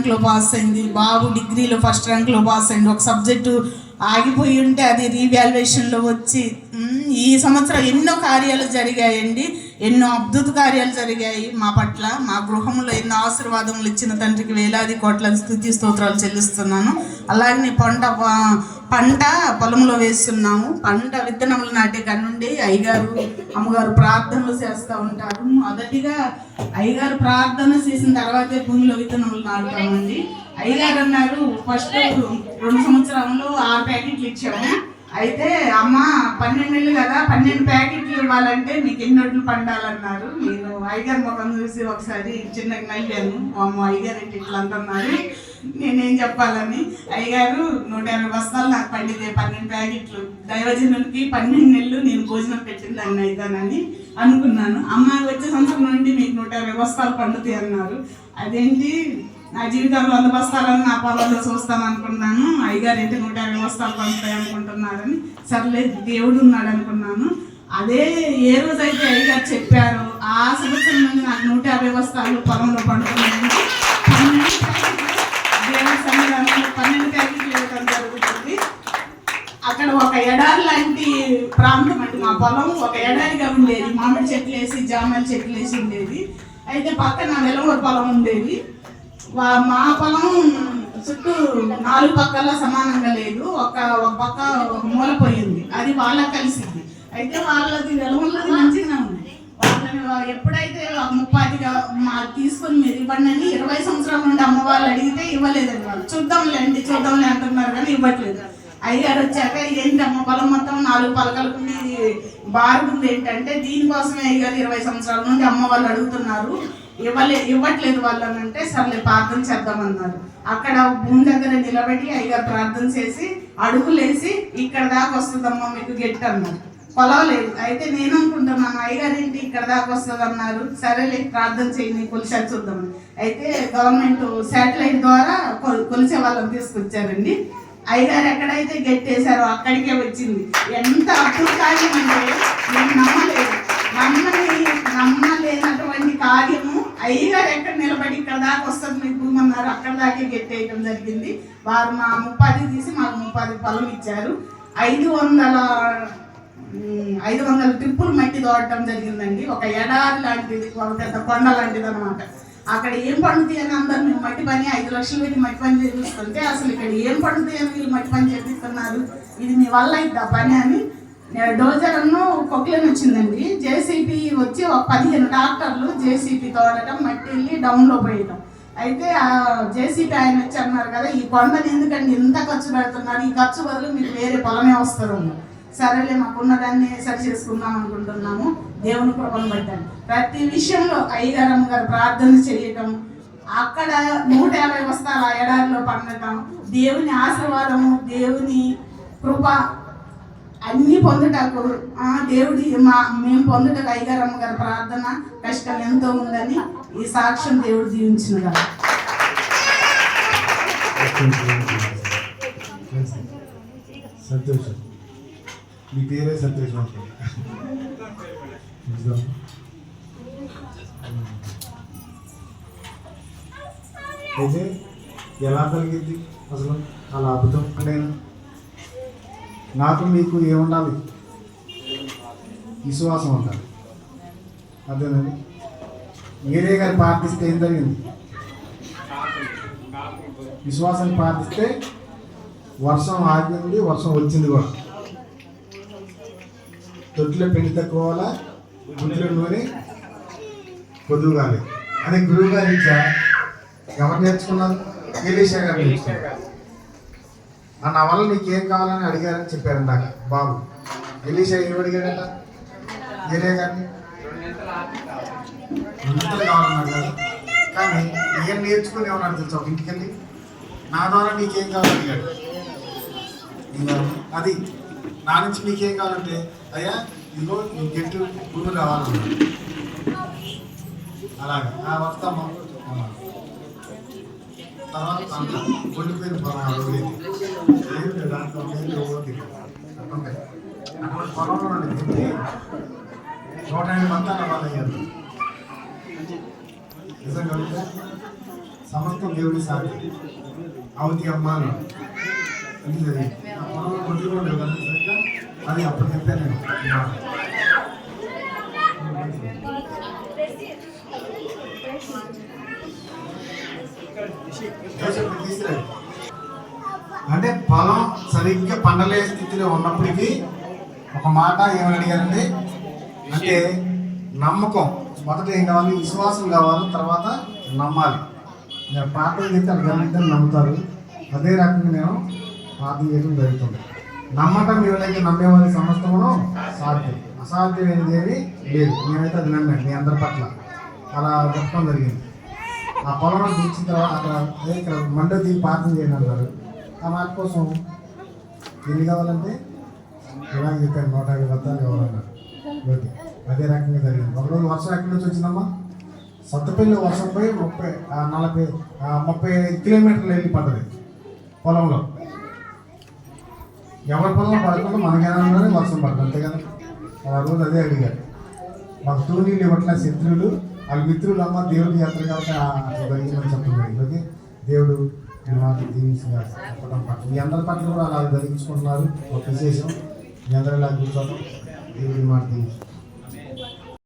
ర్యాంక్లో pass అయింది. బాబు డిగ్రీలో first ర్యాంక్లో pass అయింది ఒక సబ్జెక్టు ఆగిపోయి ఉంటే అది రీవాల్యుయేషన్లో వచ్చి ఈ సంవత్సరం ఎన్నో కార్యాలు జరిగాయండి. ఎన్నో అద్భుత కార్యాలు జరిగాయి మా పట్ల. మా గృహంలో ఎన్నో ఆశీర్వాదములు ఇచ్చిన తండ్రికి వేలాది కోట్ల స్థుతి స్తోత్రాలు చెల్లిస్తున్నాను. అలాగే పంట పంట పొలంలో వేస్తున్నాము. పంట విత్తనములు నాటే కనుండి అయ్యగారు అమ్మగారు ప్రార్థనలు చేస్తూ ఉంటారు. మొదటిగా అయ్యగారు ప్రార్థన చేసిన తర్వాతే భూమిలో విత్తనములు నాటుతామండి. అయ్యగారు అన్నారు ఫస్ట్ రెండు సంవత్సరంలో ఆరు ప్యాకెట్లు ఇచ్చాము. అయితే అమ్మ పన్నెండు నెలలు కదా పన్నెండు ప్యాకెట్లు ఇవ్వాలంటే మీకు ఎన్ని వడ్లు పండాలన్నారు? నేను ఐగర్ ముఖం చూసి ఒకసారి చిన్నగా నవ్వాను. అమ్మ ఐగర్ ఏంటి ఇట్లా అంటున్నారు. నేనేం చెప్పాలని? అయ్యగారు నూట యాభై బస్తాలు నాకు పండితే పన్నెండు ప్యాకెట్లు. దైవజనులకి పన్నెండు నెలలు నేను భోజనం పెట్టిందని అయితానని అనుకున్నాను. అమ్మ వచ్చే సంవత్సరం నుండి మీకు నూట యాభై బస్తాలు పండుతాయి అన్నారు. అదేంటి? నా జీవితంలో వంద బస్తాలను నా పొలంలో చూస్తాను అనుకున్నాను. అయ్యగారు అయితే నూట యాభై బస్తాలు పండుతాయి అనుకుంటున్నారని. సర్లే దేవుడు ఉన్నాడు అనుకున్నాను. అదే ఏ రోజైతే అయ్యగారు చెప్పారు ఆ సంవత్సరం నుండి నాకు నూట యాభై బస్తాలు పొలంలో పండుతున్నాయి పన్నెండు సన్నిధానంలో పన్నెండు ప్యాకెట్లు ఇవ్వడం జరుగుతుంది. అక్కడ ఒక ఎడారి లాంటి ప్రాంతం అండి మా పొలం. ఒక ఎడారిగా ఉండేది. మామిడి చెట్లు వేసి జామల చెట్లు వేసి ఉండేది. అయితే పక్కన వెలమూరు పొలం ఉండేది. మా పొలం చుట్టూ నాలుగు పక్కల సమానంగా లేదు. ఒక ఒక పక్క ఒక మూల పోయింది. అది వాళ్ళకి కలిసింది. అయితే వాళ్ళది వెలమూలది మంచిగా ఉంది. వాళ్ళని ఎప్పుడైతే ముప్పాదిగా మా తీసుకొని మీరు ఇవ్వండి అని ఇరవై సంవత్సరాల నుండి అమ్మ వాళ్ళు అడిగితే ఇవ్వలేదండి వాళ్ళు. చూద్దాంలేండి చూద్దాంలే అంటున్నారు కానీ ఇవ్వట్లేదు. అయ్యగారు వచ్చాక ఏంటి అమ్మ పొలం మొత్తం నాలుగు పలకలకు బాగుంది ఏంటంటే దీనికోసమే అయ్యగారు ఇరవై సంవత్సరాల నుండి అమ్మ వాళ్ళు అడుగుతున్నారు. ఇవ్వలే ఇవ్వట్లేదు వాళ్ళనంటే అంటే సర్లే ప్రార్థన చేద్దామన్నారు. అక్కడ భూమి దగ్గర నిలబడి అయ్యగారు ప్రార్థన చేసి అడుగులేసి ఇక్కడ దాకా వస్తుందమ్మా మీకు గెట్ అన్నారు. కొలవలేదు అయితే నేను అనుకుంటున్నాను అయ్యగారు ఏంటి ఇక్కడ దాకా వస్తుంది అన్నారు సరేలే ప్రార్థన చేయండి కొలిసారి చూద్దాం అయితే గవర్నమెంట్ శాటిలైట్ ద్వారా కొలిసే వాళ్ళని తీసుకొచ్చారండి. అయ్యగారు ఎక్కడైతే గెట్టేశారో అక్కడికే వచ్చింది. ఎంత అప్పుడు అంటే నేను నమ్మలేదు. అయ్యగారు ఎక్కడ నిలబడి ఇక్కడ దాకా వస్తుంది మీకు భూమన్నారు అక్కడ దాకే గెట్టేయడం జరిగింది. వారు మా ముప్పాది తీసి మాకు ముప్పాది పొలం ఇచ్చారు. ఐదు వందల ఐదు వందల ట్రిప్పులు మట్టి తోడటం జరిగిందండి. ఒక ఎడారి లాంటిది ఒక పెద్ద కొండ లాంటిది అనమాట అక్కడ ఏం పండుతాయి అని అందరు మేము మట్టి పని ఐదు లక్షలు పెట్టి మట్టి పని చేపిస్తుంటే అసలు ఇక్కడ ఏం పండుతాయి అని వీళ్ళు మట్టి పని చేపిస్తున్నారు? ఇది మీ వల్ల అయిద్దా పని అని డోజర్ అన్ను కొక్లెన్ వచ్చిందండి. జేసీబీ వచ్చి ఒక పదిహేను ట్రాక్టర్లు జేసీబీ తోడటం మట్టి వెళ్ళి డౌన్లో పోయటం. అయితే ఆ జేసీబీ ఆయన వచ్చి అన్నారు కదా ఈ కొండని ఎందుకండి ఇంత ఖర్చు పెడుతున్నారు? ఈ ఖర్చు బదులు మీరు వేరే పొలమే వస్తారు సరేలే మాకున్నదాన్ని సరి చేసుకుందాం అనుకుంటున్నాము. దేవుని కృపను బట్టాను ప్రతి విషయంలో అయ్యగారమ్మ గారు ప్రార్థన చేయటం అక్కడ నూట యాభై వస్తాల ఎడారిలో పండటం దేవుని ఆశీర్వాదము దేవుని కృప అన్ని పొందుటకు ఆ దేవుడి మా మేము పొందుటకు అయ్యగారమ్మ గారి ప్రార్థన కష్టం ఎంతో ఉందని ఈ సాక్ష్యం దేవుడు దీవించిన గారు సంతోషం. మీ పేరే సంతోషం అయితే ఎలా కలిగింది? అసలు అలా అద్భుతం అంటే నాకు మీకు ఏముండాలి విశ్వాసం ఉండాలి. అదేనండి మీరే గారు ప్రార్థిస్తే ఏం జరిగింది? విశ్వాసాన్ని ప్రార్థిస్తే వర్షం ఆగింది వర్షం వచ్చింది కూడా. తొట్టిలో పెళ్ళి తక్కువలా గుంట్లో నూనె పొదువు కాలేదు. అదే గురువు గారి ఇచ్చా ఎవరు నేర్చుకున్నారు? ఎలీషా గారు నేర్చుకున్నారు. నా వల్ల నీకేం కావాలని అడిగారని చెప్పారు నాకు బాబు. ఎలీషా ఏం అడిగాడట ఏరే గారిని రెండింతలు కావాలన్నాడు కదా. కానీ ఏం నేర్చుకుని ఏమన్నాడు తెలుసా? ఇంటికెళ్ళి. నా ద్వారా నీకేం కావాలని అడిగాడు. అది. నా నుంచి నీకేం కావాలంటే అయ్యా ఇదిగో ఈ గెట్టు గురువు కావాలన్నాడు అలాగే. ఆ వస్తామా తర్వాత అంత ఉండిపోయిన పొలం అడగలేదు ఏమి దాంట్లో నీళ్ళు ఓటి అట్లుంటాయి అటువంటి పొలంలో నుండి తింటే నూట ఎనిమిది మంది అన్న వాళ్ళు అయ్యారు నిజంగా ఉంటే సమస్తం దేవుడి సాక్షి అవతి అమ్మ అన్నాడు. ఇది జరిగింది. ఆ పొలంలో కొద్దిగా కూడా లేదు కదా సరిగ్గా? అది అప్పుడు చెప్పాను నేను ఈ మాట. యోసేపు తీసుకురండి. అంటే పొలం సరిగ్గా పండలే స్థితిలో ఉన్నప్పటికీ ఒక మాట ఏమని అడిగారండి? అంటే నమ్మకం. మొదట ఏం కావాలి? విశ్వాసం కావాలి. తర్వాత నమ్మాలి. నేను ప్రార్థన చేస్తే అది నమ్ముతారు. అదే రకంగా నేను ప్రార్థన చేయడం జరుగుతుంది. నమ్మటం ఎవరైతే నమ్మేవారి సమస్తమును సాధ్యం. అసాధ్యమైనది ఏమి లేదు. నేనైతే అది నమ్మాను మీ అందరి పట్ల. అలా చెప్పడం జరిగింది. ఆ పొలంలో దించిన తర్వాత అక్కడ అదే ఇక్కడ మండ దిగి పాఠం చేయను అన్నారు. ఆ మాట కోసం ఎన్ని కావాలంటే ఇలా చెప్పాను నూట యాభై బత్తాలు కావాలన్నారు. ఓకే అదే రకంగా జరిగింది. ఒకరోజు వర్షం ఎక్కడి నుంచి వచ్చిందమ్మా? సత్తపల్లి వర్షం పోయి ముప్పై నలభై ముప్పై కిలోమీటర్లు వెళ్ళి పడ్డది పొలంలో. ఎవరి పొలం పడకుండా మనకేనా వర్షం పడుతుంది అంతే కదా ఆ రోజు అదే అడిగారు. మాకు తూనీళ్ళు ఇవ్వట్ల శత్రువులు వాళ్ళ మిత్రులు అమ్మ దేవుడి యాత్ర కాబట్టి జరిగిందని చెప్పడం. ఓకే? దేవుడు ఈ మాట చెప్పడం పట్ల మీ అందరి పట్ల కూడా అలా జరిగించుకుంటున్నారు ఒక విశేషం. మీ అందరూ ఇలా కూర్చోవడం దేవుడి మాట దీవించు.